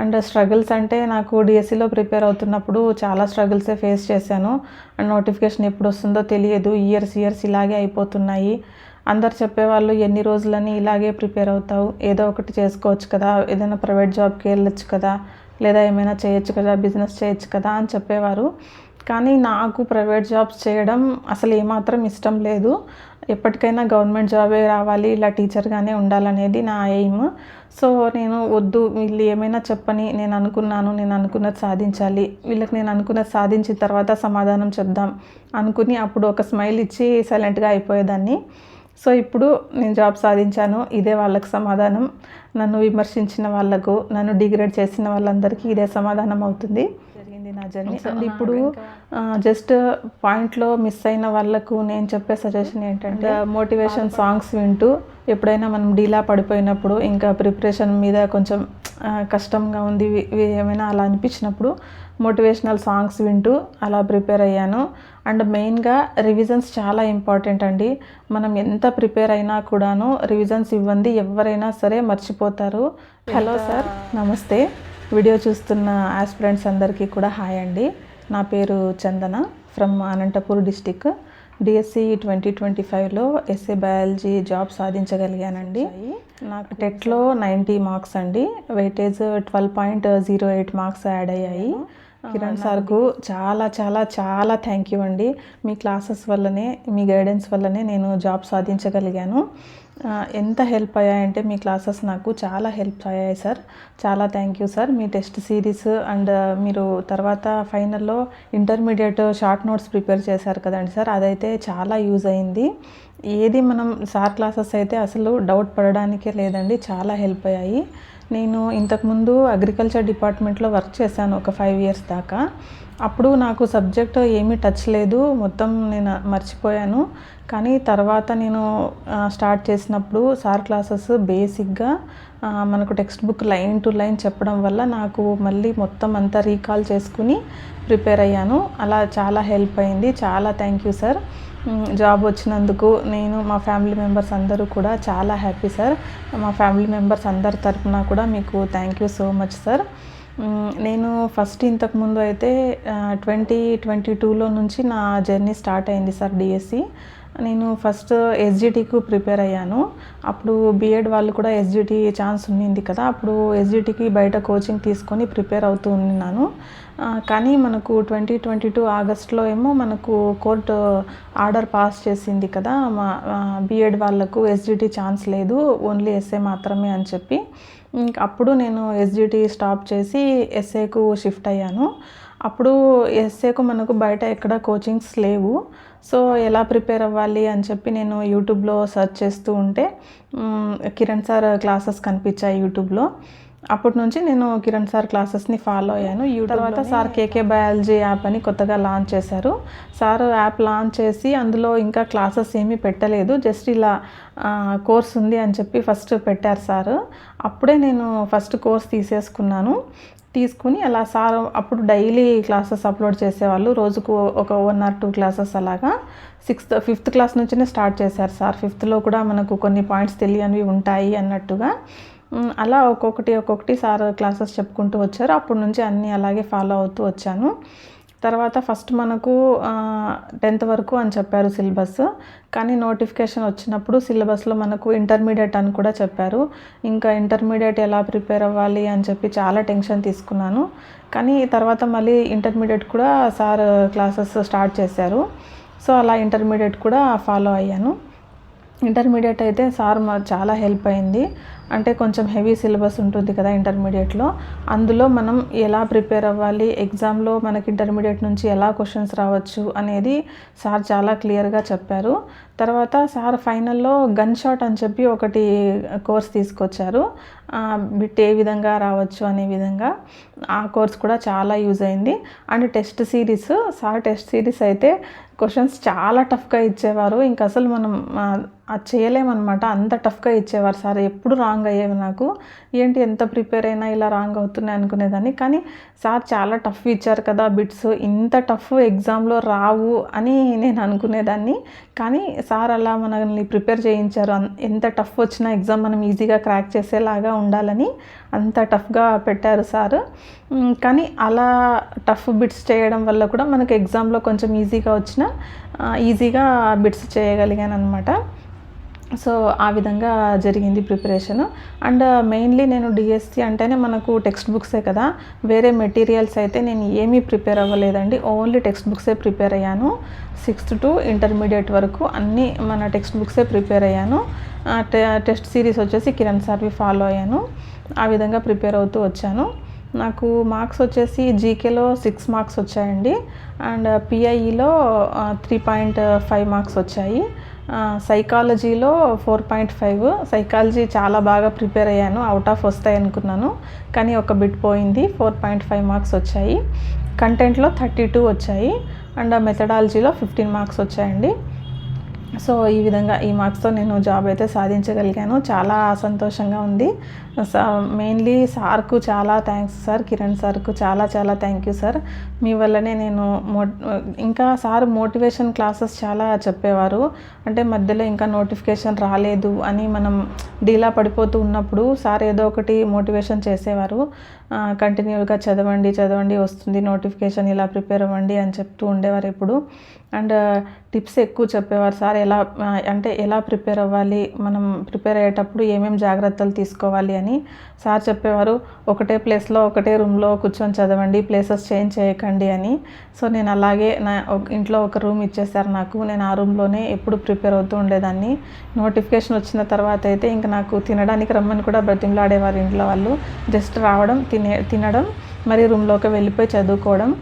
And struggles అంటే నాకు డిఎస్సిలో ప్రిపేర్ అవుతున్నప్పుడు చాలా స్ట్రగుల్సే ఫేస్ చేశాను. అండ్ నోటిఫికేషన్ ఎప్పుడు వస్తుందో తెలియదు. ఇయర్స్ ఇయర్స్ ఇలాగే అయిపోతున్నాయి. అందరు చెప్పేవాళ్ళు ఎన్ని రోజులని ఇలాగే ప్రిపేర్ అవుతావు? ఏదో ఒకటి చేసుకోవచ్చు కదా. ఏదైనా ప్రైవేట్ జాబ్కి వెళ్ళొచ్చు కదా. లేదా ఏమైనా చేయొచ్చు కదా. బిజినెస్ చేయొచ్చు కదా అని చెప్పేవారు. కానీ నాకు ప్రైవేట్ జాబ్స్ చేయడం అసలు ఏమాత్రం ఇష్టం లేదు. ఎప్పటికైనా గవర్నమెంట్ జాబే రావాలి ఇలా టీచర్గానే ఉండాలనేది నా ఎయిమ్. సో నేను వద్దు వీళ్ళు ఏమైనా చెప్పని నేను అనుకున్నాను నేను అనుకున్నది సాధించాలి వీళ్ళకి నేను అనుకున్నది సాధించిన తర్వాత సమాధానం చెప్దాం అనుకుని అప్పుడు ఒక స్మైల్ ఇచ్చి సైలెంట్గా అయిపోయేదాన్ని. సో ఇప్పుడు నేను జాబ్ సాధించాను ఇదే వాళ్ళకి సమాధానం. నన్ను విమర్శించిన వాళ్ళకు నన్ను డిగ్రేడ్ చేసిన వాళ్ళందరికీ ఇదే సమాధానం అవుతుంది. జరిగింది నా జర్నీ. అండ్ ఇప్పుడు జస్ట్ పాయింట్లో మిస్ అయిన వాళ్ళకు నేను చెప్పే సజెషన్ ఏంటంటే మోటివేషన్ సాంగ్స్ వింటూ ఎప్పుడైనా మనం డీలా పడిపోయినప్పుడు ఇంకా ప్రిపరేషన్ మీద కొంచెం కష్టంగా ఉంది ఏమైనా అలా అనిపించినప్పుడు మోటివేషనల్ సాంగ్స్ వింటూ అలా ప్రిపేర్ అయ్యాను. అండ్ మెయిన్గా రివిజన్స్ చాలా ఇంపార్టెంట్ అండి. మనం ఎంత ప్రిపేర్ అయినా కూడాను రివిజన్స్ ఇవ్వండి ఎవరైనా సరే మర్చిపోతారు. హలో సార్ నమస్తే. వీడియో చూస్తున్న ఆస్పిరెంట్స్ అందరికీ కూడా హాయ్ అండి. నా పేరు Chandana from Anantapur district DSC twenty twenty ఫైవ్లో ఎస్ఏ బయాలజీ జాబ్ సాధించగలిగానండి. నాకు టెట్లో నైంటీ మార్క్స్ అండి. Weightage twelve point zero eight marks add అయ్యాయి. కిరణ్ సార్కు చాలా చాలా చాలా థ్యాంక్ యూ అండి. మీ క్లాసెస్ వల్లనే మీ గైడెన్స్ వల్లనే నేను జాబ్ సాధించగలిగాను. ఎంత హెల్ప్ అయ్యాయంటే మీ క్లాసెస్ నాకు చాలా హెల్ప్ అయ్యాయి సార్ చాలా థ్యాంక్ యూ సార్ మీ టెస్ట్ సిరీస్ అండ్ మీరు తర్వాత ఫైనల్లో ఇంటర్మీడియట్ షార్ట్ నోట్స్ ప్రిపేర్ చేశారు కదండి సార్ అదైతే చాలా యూజ్ అయింది. ఏది మనం సార్ క్లాసెస్ అయితే అసలు డౌట్ పడడానికే లేదండి చాలా హెల్ప్ అయ్యాయి. నేను ఇంతకుముందు అగ్రికల్చర్ డిపార్ట్మెంట్లో వర్క్ చేశాను ఒక ఫైవ్ ఇయర్స్ దాకా. అప్పుడు నాకు సబ్జెక్ట్ ఏమీ టచ్ లేదు. మొత్తం నేను మర్చిపోయాను. కానీ తర్వాత నేను స్టార్ట్ చేసినప్పుడు సార్ క్లాసెస్ బేసిక్గా మనకు text book line to line చెప్పడం వల్ల నాకు మళ్ళీ మొత్తం అంతా రీకాల్ చేసుకుని ప్రిపేర్ అయ్యాను. అలా చాలా హెల్ప్ అయింది. చాలా థ్యాంక్ యూ సార్ జాబ్ వచ్చినందుకు నేను మా ఫ్యామిలీ మెంబర్స్ అందరూ కూడా చాలా హ్యాపీ సార్ మా ఫ్యామిలీ మెంబర్స్ అందరి తరఫున కూడా మీకు thank you so much sir నేను ఫస్ట్ ఇంతకుముందు అయితే ట్వంటీ ట్వంటీ టూలో నుంచి నా జర్నీ స్టార్ట్ అయింది సార్ డిఎస్సి నేను ఫస్ట్ ఎస్జిటికి ప్రిపేర్ అయ్యాను. అప్పుడు బీఎడ్ వాళ్ళు కూడా ఎస్జిటి ఛాన్స్ ఉండింది కదా అప్పుడు ఎస్జిటికి బయట కోచింగ్ తీసుకొని ప్రిపేర్ అవుతూ ఉన్నాను. కానీ మనకు ట్వంటీ ట్వంటీ టూ ఆగస్ట్లో ఏమో మనకు కోర్టు ఆర్డర్ పాస్ చేసింది కదా మా బీఎడ్ వాళ్ళకు ఎస్జిటి ఛాన్స్ లేదు ఓన్లీ ఎస్ఏ మాత్రమే అని చెప్పి. అప్పుడు నేను ఎస్జిటి స్టాప్ చేసి ఎస్ఏకు షిఫ్ట్ అయ్యాను. అప్పుడు ఎస్ఏకు మనకు బయట ఎక్కడ కోచింగ్స్ లేవు. సో ఎలా ప్రిపేర్ అవ్వాలి అని చెప్పి నేను యూట్యూబ్లో సెర్చ్ చేస్తూ ఉంటే కిరణ్ సార్ క్లాసెస్ కనిపించాయి యూట్యూబ్లో అప్పటి నుంచి నేను కిరణ్ సార్ క్లాసెస్ని ఫాలో అయ్యాను. యూ తర్వాత సార్ కేకే బయాలజీ యాప్ అని కొత్తగా లాంచ్ చేశారు. సార్ యాప్ లాంచ్ చేసి అందులో ఇంకా క్లాసెస్ ఏమీ పెట్టలేదు. జస్ట్ ఇలా కోర్స్ ఉంది అని చెప్పి ఫస్ట్ పెట్టారు సార్. అప్పుడే నేను ఫస్ట్ కోర్స్ తీసేసుకున్నాను. తీసుకుని అలా సార్ అప్పుడు డైలీ క్లాసెస్ అప్లోడ్ చేసేవాళ్ళు. రోజుకు ఒక వన్ ఆర్ టూ క్లాసెస్ అలాగా. సిక్స్త్ ఫిఫ్త్ క్లాస్ నుంచినే స్టార్ట్ చేశారు సార్. ఫిఫ్త్లో కూడా మనకు కొన్ని పాయింట్స్ తెలియనివి ఉంటాయి అన్నట్టుగా. అలా ఒక్కొక్కటి ఒక్కొక్కటి సార్ క్లాసెస్ చెప్పుకుంటూ వచ్చారు. అప్పటి నుంచి అన్నీ అలాగే ఫాలో అవుతూ వచ్చాను. తర్వాత ఫస్ట్ మనకు టెన్త్ వరకు అని చెప్పారు సిలబస్. కానీ నోటిఫికేషన్ వచ్చినప్పుడు సిలబస్లో మనకు ఇంటర్మీడియట్ అని కూడా చెప్పారు. ఇంకా ఇంటర్మీడియట్ ఎలా ప్రిపేర్ అవ్వాలి అని చెప్పి చాలా టెన్షన్ తీసుకున్నాను. కానీ తర్వాత మళ్ళీ ఇంటర్మీడియట్ కూడా సార్ క్లాసెస్ స్టార్ట్ చేశారు. సో అలా ఇంటర్మీడియట్ కూడా ఫాలో అయ్యాను. ఇంటర్మీడియట్ అయితే సార్ మా చాలా హెల్ప్ అయింది. అంటే కొంచెం హెవీ సిలబస్ ఉంటుంది కదా ఇంటర్మీడియట్లో అందులో మనం ఎలా ప్రిపేర్ అవ్వాలి ఎగ్జామ్లో మనకి ఇంటర్మీడియట్ నుంచి ఎలా క్వశ్చన్స్ రావచ్చు అనేది సార్ చాలా క్లియర్గా చెప్పారు. తర్వాత సార్ ఫైనల్లో గన్ షాట్ అని చెప్పి ఒకటి కోర్స్ తీసుకొచ్చారు. బిట్ ఏ విధంగా రావచ్చు అనే విధంగా. ఆ కోర్స్ కూడా చాలా యూజ్ అయింది. And test series sir test series అయితే క్వశ్చన్స్ చాలా టఫ్గా ఇచ్చేవారు. ఇంకా అసలు మనం అది చేయలేమన్నమాట. అంత టఫ్గా ఇచ్చేవారు. సార్ ఎప్పుడు రాంగ్ అయ్యేవి నాకు? ఏంటి ఎంత ప్రిపేర్ అయినా ఇలా రాంగ్ అవుతున్నాయి అనుకునేదాన్ని. కానీ సార్ చాలా టఫ్ ఇచ్చారు కదా బిట్స్. ఇంత టఫ్ ఎగ్జామ్లో రావు అని నేను అనుకునేదాన్ని. కానీ సార్ అలా మనల్ని ప్రిపేర్ చేయించారు. ఎంత టఫ్ వచ్చినా ఎగ్జామ్ మనం ఈజీగా క్రాక్ చేసేలాగా ఉండాలని అంత టఫ్గా పెట్టారు సార్. కానీ అలా టఫ్ బిట్స్ చేయడం వల్ల కూడా మనకు ఎగ్జామ్లో కొంచెం ఈజీగా వచ్చిన ఈజీగా బిట్స్ చేయగలిగాను అనమాట సో ఆ విధంగా జరిగింది ప్రిపరేషన్. అండ్ మెయిన్లీ నేను డిఎస్సి అంటేనే మనకు టెక్స్ట్ బుక్సే కదా. వేరే మెటీరియల్స్ అయితే నేను ఏమీ ప్రిపేర్ అవ్వలేదండి. ఓన్లీ టెక్స్ట్ బుక్సే ప్రిపేర్ అయ్యాను. సిక్స్త్ టు ఇంటర్మీడియట్ వరకు అన్నీ మన టెక్స్ట్ బుక్సే ప్రిపేర్ అయ్యాను. టె- టెస్ట్ సిరీస్ వచ్చేసి కిరణ్ సార్వి ఫాలో అయ్యాను. ఆ విధంగా ప్రిపేర్ అవుతూ వచ్చాను. నాకు మార్క్స్ వచ్చేసి జీకేలో సిక్స్ మార్క్స్ వచ్చాయండి. అండ్ పిఐఈలో త్రీ పాయింట్ ఫైవ్ మార్క్స్ వచ్చాయి. సైకాలజీలో ఫోర్ పాయింట్ ఫైవ్ సైకాలజీ చాలా బాగా ప్రిపేర్ అయ్యాను. అవుట్ ఆఫ్ వస్తాయి అనుకున్నాను కానీ ఒక బిట్ పోయింది. ఫోర్ పాయింట్ ఫైవ్ మార్క్స్ వచ్చాయి. కంటెంట్లో థర్టీ టూ వచ్చాయి. అండ్ uh, మెథడాలజీలో ఫిఫ్టీన్ మార్క్స్ వచ్చాయండి. సో ఈ విధంగా ఈ మార్క్స్తో నేను జాబ్ అయితే సాధించగలిగాను. చాలా సంతోషంగా ఉంది. మెయిన్లీ సార్కు చాలా థ్యాంక్స్ సార్. కిరణ్ సార్కు చాలా చాలా థ్యాంక్ యూ సార్. మీ వల్లనే నేను మో ఇంకా సార్ మోటివేషన్ క్లాసెస్ చాలా చెప్పేవారు. అంటే మధ్యలో ఇంకా నోటిఫికేషన్ రాలేదు అని మనం డీలా పడిపోతూ ఉన్నప్పుడు సార్ ఏదో ఒకటి మోటివేషన్ చేసేవారు. కంటిన్యూగా చదవండి చదవండి వస్తుంది నోటిఫికేషన్ ఇలా ప్రిపేర్ అవ్వండి అని చెప్తూ ఉండేవారు ఎప్పుడు. అండ్ టిప్స్ ఎక్కువ చెప్పేవారు. సార్ ఎలా అంటే ఎలా ప్రిపేర్ అవ్వాలి? మనం ప్రిపేర్ అయ్యేటప్పుడు ఏమేమి జాగ్రత్తలు తీసుకోవాలి? అని సార్ చెప్పేవారు. ఒకటే ప్లేస్లో ఒకటే రూమ్లో కూర్చొని చదవండి. ప్లేసెస్ చేంజ్ చేయకండి అని. సో నేను అలాగే నా ఇంట్లో ఒక రూమ్ ఇచ్చేసారు నాకు. నేను ఆ రూమ్లోనే ఎప్పుడు ప్రిపేర్ అవుతూ ఉండేదాన్ని. నోటిఫికేషన్ వచ్చిన తర్వాత అయితే ఇంకా నాకు తినడానికి రమ్మని కూడా బ్రతిమలాడేవారు ఇంట్లో వాళ్ళు. జస్ట్ రావడం తినే తినడం మరి రూమ్లోకి వెళ్ళిపోయి చదువుకోవడం.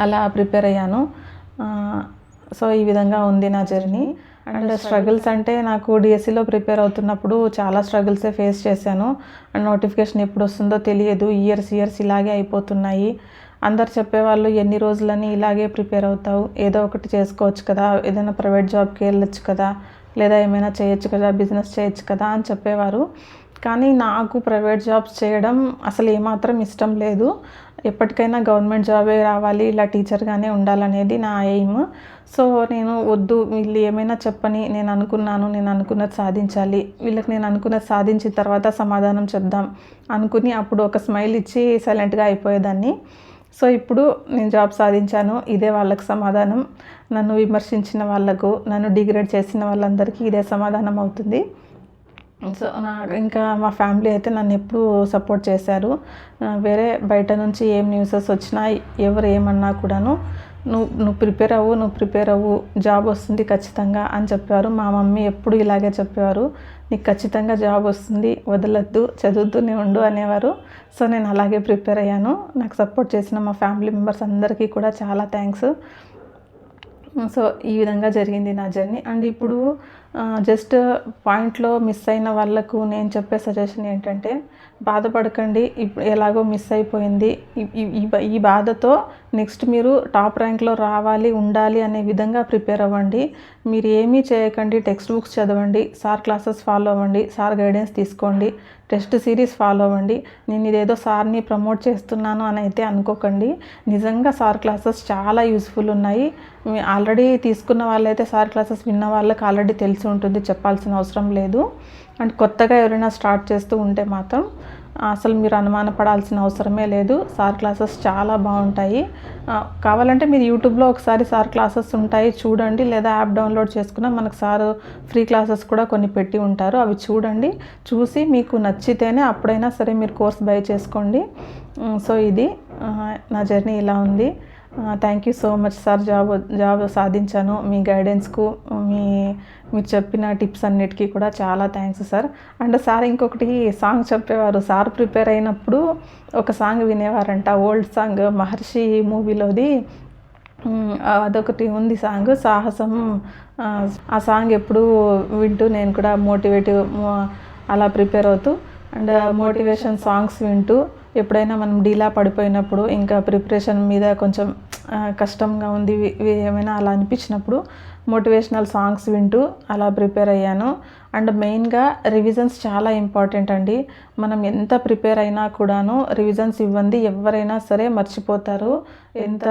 అలా ప్రిపేర్ అయ్యాను. సో ఈ విధంగా ఉంది నా జర్నీ. అండ్ స్ట్రగుల్స్ అంటే నాకు డిఎస్సిలో ప్రిపేర్ అవుతున్నప్పుడు చాలా స్ట్రగుల్సే ఫేస్ చేశాను. అండ్ నోటిఫికేషన్ ఎప్పుడు వస్తుందో తెలియదు. ఇయర్స్ ఇయర్స్ ఇలాగే అయిపోతున్నాయి. అందరు చెప్పేవాళ్ళు ఎన్ని రోజులని ఇలాగే ప్రిపేర్ అవుతావు? ఏదో ఒకటి చేసుకోవచ్చు కదా. ఏదైనా ప్రైవేట్ జాబ్కి వెళ్ళొచ్చు కదా. లేదా ఏమైనా చేయొచ్చు కదా. బిజినెస్ చేయొచ్చు కదా అని చెప్పేవారు. కానీ నాకు ప్రైవేట్ జాబ్స్ చేయడం అసలు ఏమాత్రం ఇష్టం లేదు. ఎప్పటికైనా గవర్నమెంట్ జాబే రావాలి ఇలా టీచర్గానే ఉండాలనేది నా ఎయిమ్. సో నేను వద్దు వీళ్ళు ఏమైనా చెప్పని నేను అనుకున్నాను నేను అనుకున్నది సాధించాలి. వీళ్ళకి నేను అనుకున్నది సాధించిన తర్వాత సమాధానం చెప్దాం అనుకుని అప్పుడు ఒక స్మైల్ ఇచ్చి సైలెంట్గా అయిపోయేదాన్ని. సో ఇప్పుడు నేను జాబ్ సాధించాను ఇదే వాళ్ళకి సమాధానం. నన్ను విమర్శించిన వాళ్ళకు నన్ను డిగ్రేడ్ చేసిన వాళ్ళందరికీ ఇదే సమాధానం అవుతుంది. సో నా ఇంకా మా ఫ్యామిలీ అయితే నన్ను ఎప్పుడూ సపోర్ట్ చేశారు. వేరే బయట నుంచి ఏం న్యూసెస్ వచ్చినా ఎవరు ఏమన్నా కూడాను నువ్వు నువ్వు ప్రిపేర్ అవ్వు నువ్వు ప్రిపేర్ అవ్వు జాబ్ వస్తుంది ఖచ్చితంగా అని చెప్పారు మా మమ్మీ ఎప్పుడు ఇలాగే చెప్పేవారు. నీకు ఖచ్చితంగా జాబ్ వస్తుంది వదలొద్దు చదువుతూనే ఉండు అనేవారు. సో నేను అలాగే ప్రిపేర్ అయ్యాను. నాకు సపోర్ట్ చేసిన మా ఫ్యామిలీ మెంబర్స్ అందరికీ కూడా చాలా థ్యాంక్స్. సో ఈ విధంగా జరిగింది నా జర్నీ. అండ్ ఇప్పుడు జస్ట్ పాయింట్లో మిస్ అయిన వాళ్ళకు నేను చెప్పే సజెషన్ ఏంటంటే బాధపడకండి ఎలాగో మిస్ అయిపోయింది ఈ- బాధతో నెక్స్ట్ మీరు టాప్ ర్యాంక్లో రావాలి ఉండాలి అనే విధంగా ప్రిపేర్ అవ్వండి. మీరు ఏమీ చేయకండి టెక్స్ట్ బుక్స్ చదవండి సార్ క్లాసెస్ ఫాలో అవ్వండి సార్ గైడెన్స్ తీసుకోండి టెస్ట్ సిరీస్ ఫాలో అవ్వండి. నేను ఇదేదో సార్ని ప్రమోట్ చేస్తున్నాను అని అయితే అనుకోకండి. నిజంగా సార్ క్లాసెస్ చాలా యూస్ఫుల్ ఉన్నాయి. ఆల్రెడీ తీసుకున్న వాళ్ళైతే సార్ క్లాసెస్ విన్న వాళ్ళకి ఆల్రెడీ తెలుసు ఉంటుంది చెప్పాల్సిన అవసరం లేదు. అండ్ కొత్తగా ఎవరైనా స్టార్ట్ చేస్తూ ఉంటే మాత్రం అసలు మీరు అనుమానపడాల్సిన అవసరమే లేదు. సార్ క్లాసెస్ చాలా బాగుంటాయి. కావాలంటే మీరు యూట్యూబ్లో ఒకసారి సార్ క్లాసెస్ ఉంటాయి చూడండి. లేదా యాప్ డౌన్లోడ్ చేసుకున్న మనకు సార్ ఫ్రీ క్లాసెస్ కూడా కొన్ని పెట్టి ఉంటారు. అవి చూడండి. చూసి మీకు నచ్చితేనే అప్పుడైనా సరే మీరు కోర్స్ బై చేసుకోండి. సో ఇది నా జర్నీ ఇలా ఉంది. Thank you so much sir job job సాధించాను. మీ గైడెన్స్కు మీ మీరు చెప్పిన టిప్స్ అన్నిటికీ కూడా చాలా థ్యాంక్స్ సార్ అండ్ సార్ ఇంకొకటి సాంగ్ చెప్పేవారు. సార్ ప్రిపేర్ అయినప్పుడు ఒక సాంగ్ వినేవారంట. ఓల్డ్ సాంగ్ మహర్షి మూవీలోది. అదొకటి ఉంది సాంగ్ సాహసం. ఆ, ఆ సాంగ్ ఎప్పుడు వింటూ నేను కూడా మోటివేటివ్ అలా ప్రిపేర్ అవుతూ అండ్ మోటివేషన్ సాంగ్స్ వింటూ ఎప్పుడైనా మనం డీలా పడిపోయినప్పుడు ఇంకా ప్రిపరేషన్ మీద కొంచెం కష్టంగా ఉంది ఏమైనా అలా అనిపించినప్పుడు మోటివేషనల్ సాంగ్స్ వింటూ అలా ప్రిపేర్ అయ్యాను. అండ్ మెయిన్గా రివిజన్స్ చాలా ఇంపార్టెంట్ అండి. మనం ఎంత ప్రిపేర్ అయినా కూడాను రివిజన్స్ ఇవ్వండి ఎవరైనా సరే మర్చిపోతారు. ఎంత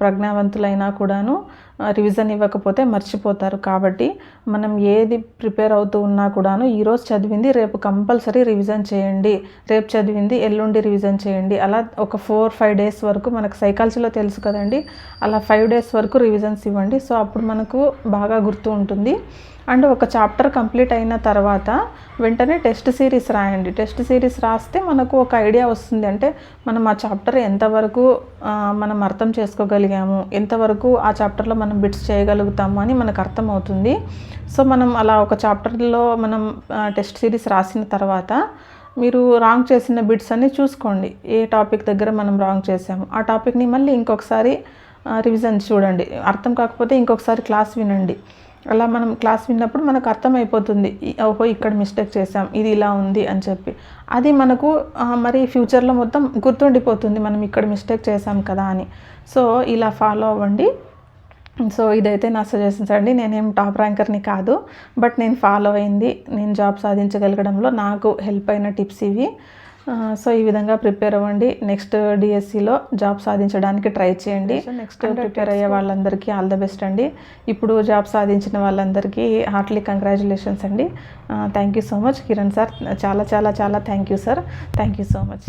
ప్రజ్ఞావంతులైనా కూడాను రివిజన్ ఇవ్వకపోతే మర్చిపోతారు. కాబట్టి మనం ఏది ప్రిపేర్ అవుతూ ఉన్నా కూడాను ఈరోజు చదివింది రేపు కంపల్సరీ రివిజన్ చేయండి. రేపు చదివింది ఎల్లుండి రివిజన్ చేయండి. అలా ఒక ఫోర్ ఫైవ్ డేస్ వరకు మనకు సైకాలజీలో తెలుసు కదండి. అలా ఫైవ్ డేస్ వరకు రివిజన్స్ ఇవ్వండి. సో అప్పుడు మనం మనకు బాగా గుర్తు ఉంటుంది. అండ్ ఒక చాప్టర్ కంప్లీట్ అయిన తర్వాత వెంటనే టెస్ట్ సిరీస్ రాయండి. టెస్ట్ సిరీస్ రాస్తే మనకు ఒక ఐడియా వస్తుంది. అంటే మనం ఆ చాప్టర్ ఎంతవరకు మనం అర్థం చేసుకోగలిగాము ఎంతవరకు ఆ చాప్టర్లో మనం బిట్స్ చేయగలుగుతాము అని మనకు అర్థమవుతుంది. సో మనం అలా ఒక చాప్టర్లో మనం టెస్ట్ సిరీస్ రాసిన తర్వాత మీరు రాంగ్ చేసిన బిట్స్ అన్ని చూసుకోండి. ఏ టాపిక్ దగ్గర మనం రాంగ్ చేసాము ఆ టాపిక్ని మళ్ళీ ఇంకొకసారి రివిజన్ చూడండి. అర్థం కాకపోతే ఇంకొకసారి క్లాస్ వినండి. అలా మనం క్లాస్ విన్నప్పుడు మనకు అర్థమైపోతుంది. ఓహో ఇక్కడ మిస్టేక్ చేసాం ఇది ఇలా ఉంది అని చెప్పి. అది మనకు మరి ఫ్యూచర్లో మొత్తం గుర్తుండిపోతుంది. మనం ఇక్కడ మిస్టేక్ చేసాం కదా అని. సో ఇలా ఫాలో అవ్వండి. సో ఇదైతే నా సజెషన్స్ అండి. నేనేం టాప్ ర్యాంకర్ని కాదు. బట్ నేను ఫాలో అయింది. నేను జాబ్ సాధించగలగడంలో నాకు హెల్ప్ అయిన టిప్స్ ఇవి. సో ఈ విధంగా ప్రిపేర్ అవ్వండి. నెక్స్ట్ డిఎస్సిలో జాబ్ సాధించడానికి ట్రై చేయండి. నెక్స్ట్ ప్రిపేర్ అయ్యే వాళ్ళందరికీ ఆల్ ద బెస్ట్ అండి. ఇప్పుడు జాబ్ సాధించిన వాళ్ళందరికీ హార్ట్లీ కంగ్రాచులేషన్స్ అండి. Thank you so much Kiran sir చాలా చాలా చాలా thank you sir thank you so much